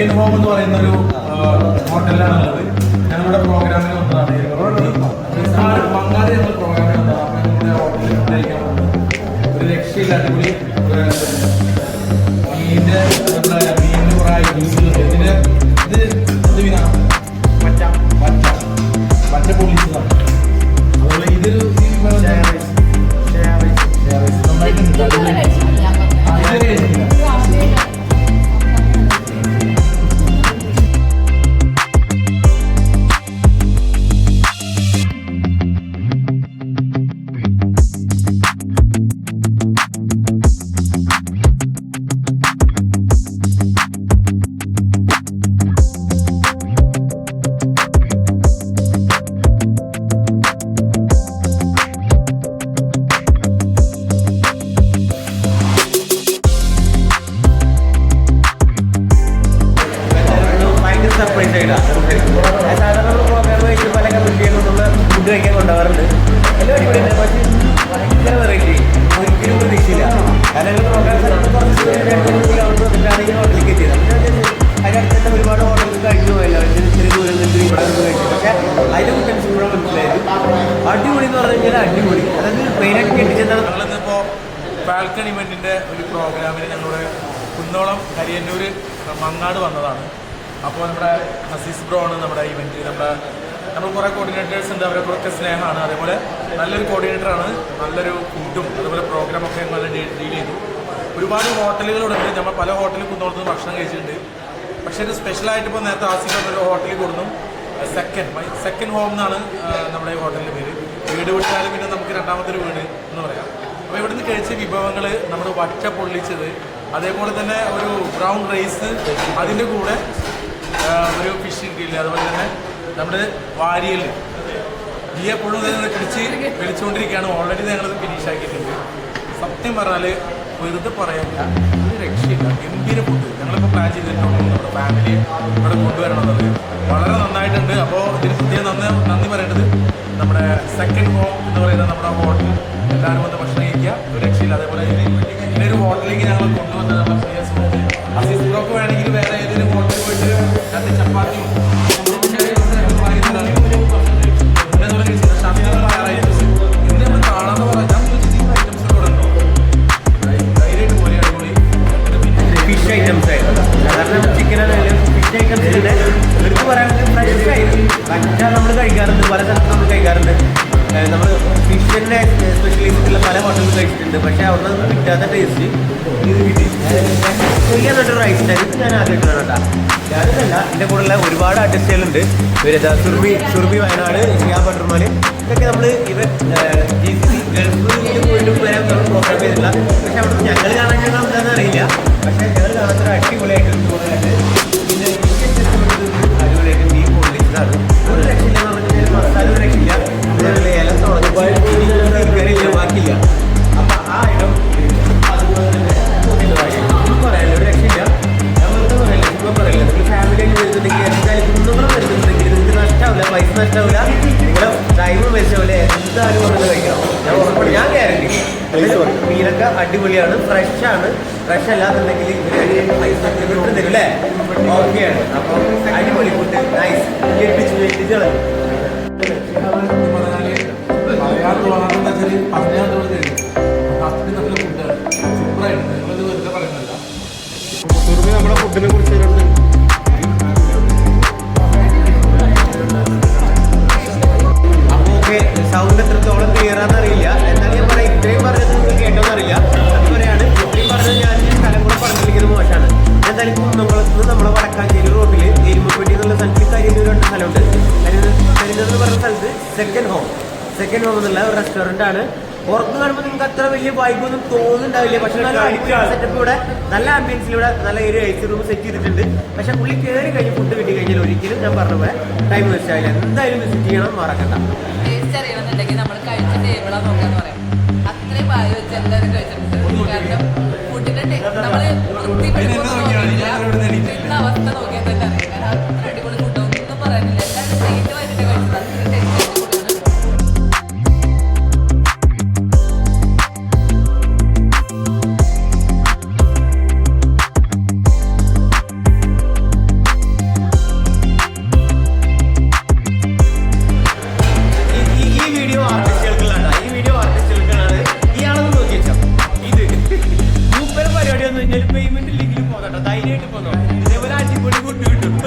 Second home എന്ന് പറയുന്ന ഒരു ഹോട്ടലിലാണുള്ളത്. ഞങ്ങളുടെ പ്രോഗ്രാമിന് വന്നതാണ് മങ്ങാതെ ഞങ്ങൾ പ്രോഗ്രാമിന് വന്നതാണ് ഞങ്ങളുടെ ഹോട്ടലിൽ ഉണ്ടായിരിക്കാൻ ഒരു രക്ഷയില്ല അടിപൊളി മീനിന്റെ മീനിന് കുറെ ഇതിന്റെ ഇത് സർപ്രൈസ് ആയിട്ടാണ് സാധാരണ നമ്മൾ പല നമ്മൾ ഫുഡ് കഴിക്കാൻ കൊണ്ടുപോകാറുണ്ട് എല്ലാം അടിപൊളിയാണ് പക്ഷേ ഭയങ്കര വെറൈറ്റി ഒരിക്കലും പ്രതീക്ഷയില്ല. കാരണം ഞങ്ങൾ സ്ഥലത്ത് കുറച്ച് തന്നെ ഒരുപാട് ഹോട്ടലിൽ കഴിച്ചു പോയല്ലോ. ഇത്തിരി ദൂരം ഇവിടെ കഴിച്ചു. പക്ഷേ അതിന്റെ കുറ്റൻസ് കൂടെ മനസ്സിലായത് അടിപൊളി എന്ന് പറഞ്ഞു കഴിഞ്ഞാൽ അടിപൊളി. അതായത് മെയിനായിട്ട് കെട്ടിച്ചെന്താണ് ഞങ്ങളിന്നിപ്പോ ഫാൽക്കൺ ഇവന്റിന്റെ ഒരു പ്രോഗ്രാമിന് ഞങ്ങളുടെ കുന്നോളം കരിയന്നൂർ മങ്ങാട് വന്നതാണ്. അപ്പോൾ നമ്മുടെ ഹസീസ് ബ്രോ ആണ് നമ്മുടെ ഇവന്റ് നമ്മുടെ നമ്മൾ കുറേ കോർഡിനേറ്റേഴ്സ് ഉണ്ട്. അവരെ കുറച്ച് സ്നേഹമാണ്. അതേപോലെ നല്ലൊരു കോർഡിനേറ്ററാണ് നല്ലൊരു ഫുഡും അതുപോലെ പ്രോഗ്രാം ഒക്കെ ഞങ്ങൾ ഡീൽ ചെയ്തു. ഒരുപാട് ഹോട്ടലുകളുണ്ട് നമ്മൾ പല ഹോട്ടലിൽ കുന്നോളത്ത് ഭക്ഷണം കഴിച്ചിട്ടുണ്ട്. പക്ഷേ ഇത് സ്പെഷ്യലായിട്ട് ഇപ്പോൾ നേരത്തെ ആസിഫ് ഒരു ഹോട്ടലിൽ കൊടുന്നു. സെക്കൻഡ് സെക്കൻഡ് ഹോം എന്നാണ് നമ്മുടെ ഈ ഹോട്ടലിന്റെ പേര്. വീട് വിട്ടാലും പിന്നെ നമുക്ക് രണ്ടാമത്തെ ഒരു വീട് എന്ന് പറയാം. അപ്പോൾ ഇവിടുന്ന് കഴിച്ച വിഭവങ്ങൾ നമ്മൾ വറ്റ പൊള്ളിച്ചത് അതേപോലെ തന്നെ ഒരു ബ്രൗൺ റൈസ് അതിന്റെ കൂടെ ഒരു ഫിഷിംഗ് ഗ്രില്ല് അതുപോലെ തന്നെ നമ്മുടെ വാരിയൽ ഈ നിന്ന് പിടിച്ച് വിളിച്ചുകൊണ്ടിരിക്കുകയാണ് ഓൾറെഡി ഞങ്ങൾ ഫിനിഷ് ആക്കിയിട്ടുണ്ട്. സത്യം പറഞ്ഞാൽ വെറുതെ പറയാനില്ല. ഒരു രക്ഷയില്ല. ഗംഭീര ഫുഡ് ഞങ്ങളിപ്പോൾ പ്ലാൻ ചെയ്തിട്ടുണ്ട്. നമ്മുടെ ഫാമിലി ഇവിടെ കൊണ്ടുവരണം എന്നത് വളരെ നന്നായിട്ടുണ്ട്. അപ്പോൾ ഇതിന് പ്രത്യേകം നന്ദി നന്ദി പറയേണ്ടത് നമ്മുടെ സെക്കൻഡ് ഹോം എന്ന് പറയുന്ന നമ്മുടെ ഉണ്ട് എടുത്ത് പറയാണെങ്കിൽ ഫ്രഷ് ആയിരുന്നു പച്ച നമ്മൾ കഴിക്കാറുണ്ട്. പല സ്ഥലത്തും നമ്മൾ കഴിക്കാറുണ്ട്. നമ്മൾ ഫിഷിന്റെ സ്പെഷ്യലിസ്റ്റുള്ള പല ഹോട്ടലിലും കഴിച്ചിട്ടുണ്ട്. പക്ഷേ അവിടെ നിന്ന് കിട്ടാത്ത ടേസ്റ്റ് ഇത് കിട്ടി വലിയ നല്ലൊരു റൈസ് ഇത് ഞാൻ ആദ്യമായിട്ടാണ് കേട്ടോ ഞാനിതല്ല എന്റെ കൂടെയുള്ള ഒരുപാട് ആർട്ടിസ്റ്റുകളുണ്ട് ഇവരേതാ സുർബി സുർബി വയനാട് ഞാൻ ബട്ടർമാൽ ഇതൊക്കെ നമ്മൾ ഇവർ ജി സി ഗൾഫിൽ പോയിട്ട് വരാൻ നമ്മൾ പ്രോഗ്രാം ചെയ്തിട്ടില്ല. പക്ഷെ അവിടെ ഞങ്ങൾ അടിപൊളിയാണ്. ഫ്രഷ് ആണ്. ഫ്രഷ് അല്ലാന്നുണ്ടെങ്കിൽ ഇവർ പൈസ കിട്ടും തരും അല്ലേ? ഓക്കെയാണ് അപ്പം അടിപൊളി ഫുഡ് നൈസ് ഞെട്ടിച്ച് ഞെട്ടിച്ച് സത്യം പറഞ്ഞാൽ സെക്കൻഡ് എന്നുള്ള ഒരു റെസ്റ്റോറന്റ് ആണ്. പുറത്ത് കാണുമ്പോൾ നിങ്ങൾക്ക് അത്ര വലിയ വൈബൊന്നും തോന്നുന്നുണ്ടാവില്ല. പക്ഷേ സെറ്റപ്പ് ഇവിടെ. നല്ല ആംബിയൻസിൽ ഇവിടെ നല്ല ഒരു എ സി റൂം സെറ്റ് ചെയ്തിട്ടുണ്ട്. പക്ഷെ പുള്ളി കയറി കഴിഞ്ഞ് ഫുഡ് കിട്ടി കഴിഞ്ഞാൽ ഒരിക്കലും ഞാൻ പറഞ്ഞ പോലെ ടൈം വേസ്റ്റ് ആയില്ല എന്തായാലും വിസിറ്റ് ചെയ്യണം മറക്കണ്ട. ടേസ്റ്റ് അറിയണമെന്നുണ്ടെങ്കിൽ നമ്മൾ കഴിച്ച ടേബിളാ നോക്കാന്ന് പറയാം. അത്രയും പാൽ വെച്ച് എല്ലാവരും കഴിച്ചിട്ടുണ്ട്. കാരണം ഫുഡിന്റെ നമ്മൾ ധൈര്യമായിട്ട് പോകുന്നു ദേവരാജി പൊടി കൂട്ടി കിട്ടും